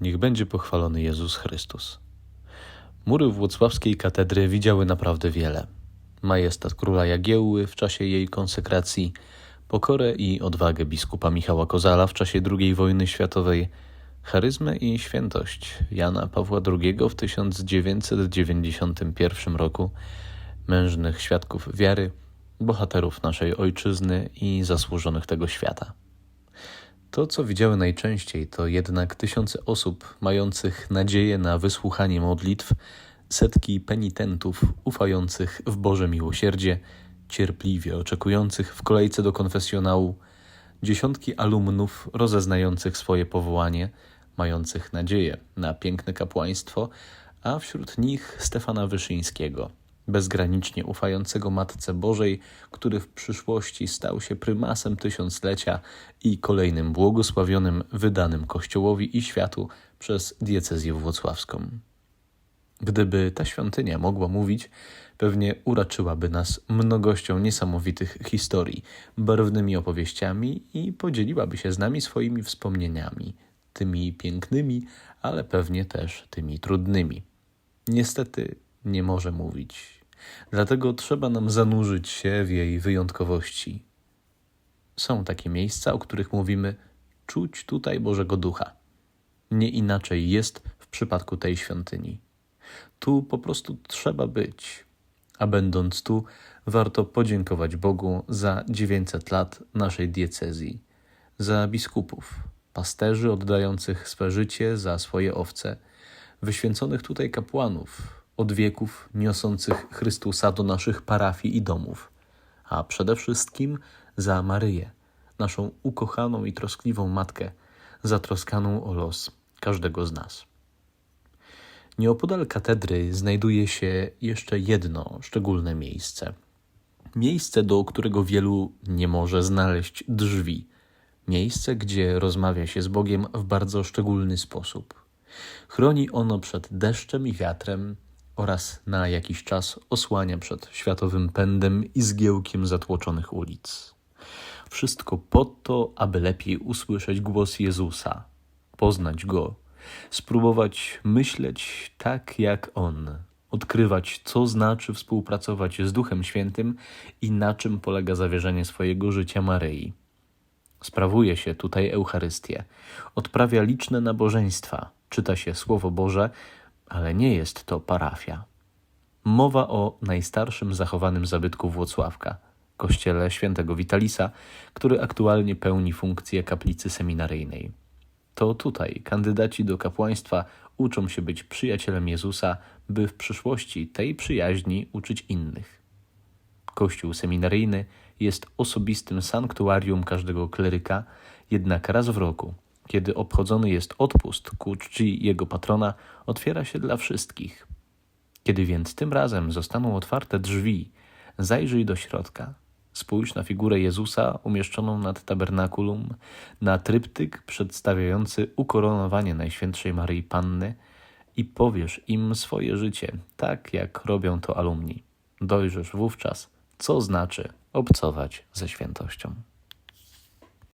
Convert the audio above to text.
Niech będzie pochwalony Jezus Chrystus. Mury włocławskiej katedry widziały naprawdę wiele. Majestat króla Jagiełły w czasie jej konsekracji, pokorę i odwagę biskupa Michała Kozala w czasie II wojny światowej, charyzmę i świętość Jana Pawła II w 1991 roku, mężnych świadków wiary, bohaterów naszej ojczyzny i zasłużonych tego świata. To, co widziały najczęściej, to jednak tysiące osób mających nadzieję na wysłuchanie modlitw, setki penitentów ufających w Boże miłosierdzie, cierpliwie oczekujących w kolejce do konfesjonału, dziesiątki alumnów rozeznających swoje powołanie, mających nadzieję na piękne kapłaństwo, a wśród nich Stefana Wyszyńskiego – bezgranicznie ufającego Matce Bożej, który w przyszłości stał się prymasem tysiąclecia i kolejnym błogosławionym wydanym Kościołowi i światu przez diecezję włocławską. Gdyby ta świątynia mogła mówić, pewnie uraczyłaby nas mnogością niesamowitych historii, barwnymi opowieściami i podzieliłaby się z nami swoimi wspomnieniami, tymi pięknymi, ale pewnie też tymi trudnymi. Niestety nie może mówić Dlatego trzeba nam zanurzyć się w jej wyjątkowości. Są takie miejsca, o których mówimy: czuć tutaj Bożego Ducha. Nie inaczej jest w przypadku tej świątyni. Tu po prostu trzeba być, a będąc tu, warto podziękować Bogu za 900 lat naszej diecezji, za biskupów, pasterzy oddających swe życie za swoje owce, wyświęconych tutaj kapłanów, od wieków niosących Chrystusa do naszych parafii i domów, a przede wszystkim za Maryję, naszą ukochaną i troskliwą matkę, zatroskaną o los każdego z nas. Nieopodal katedry znajduje się jeszcze jedno szczególne miejsce. Miejsce, do którego wielu nie może znaleźć drzwi. Miejsce, gdzie rozmawia się z Bogiem w bardzo szczególny sposób. Chroni ono przed deszczem i wiatrem, oraz na jakiś czas osłania przed światowym pędem i zgiełkiem zatłoczonych ulic. Wszystko po to, aby lepiej usłyszeć głos Jezusa, poznać Go, spróbować myśleć tak jak On, odkrywać, co znaczy współpracować z Duchem Świętym i na czym polega zawierzenie swojego życia Maryi. Sprawuje się tutaj Eucharystię, odprawia liczne nabożeństwa, czyta się Słowo Boże, ale nie jest to parafia. Mowa o najstarszym zachowanym zabytku Włocławka, kościele świętego Witalisa, który aktualnie pełni funkcję kaplicy seminaryjnej. To tutaj kandydaci do kapłaństwa uczą się być przyjacielem Jezusa, by w przyszłości tej przyjaźni uczyć innych. Kościół seminaryjny jest osobistym sanktuarium każdego kleryka, jednak raz w roku kiedy obchodzony jest odpust ku czci jego patrona, otwiera się dla wszystkich. Kiedy więc tym razem zostaną otwarte drzwi, zajrzyj do środka. Spójrz na figurę Jezusa umieszczoną nad tabernakulum, na tryptyk przedstawiający ukoronowanie Najświętszej Maryi Panny i powiesz im swoje życie, tak jak robią to alumni. Dojrzysz wówczas, co znaczy obcować ze świętością.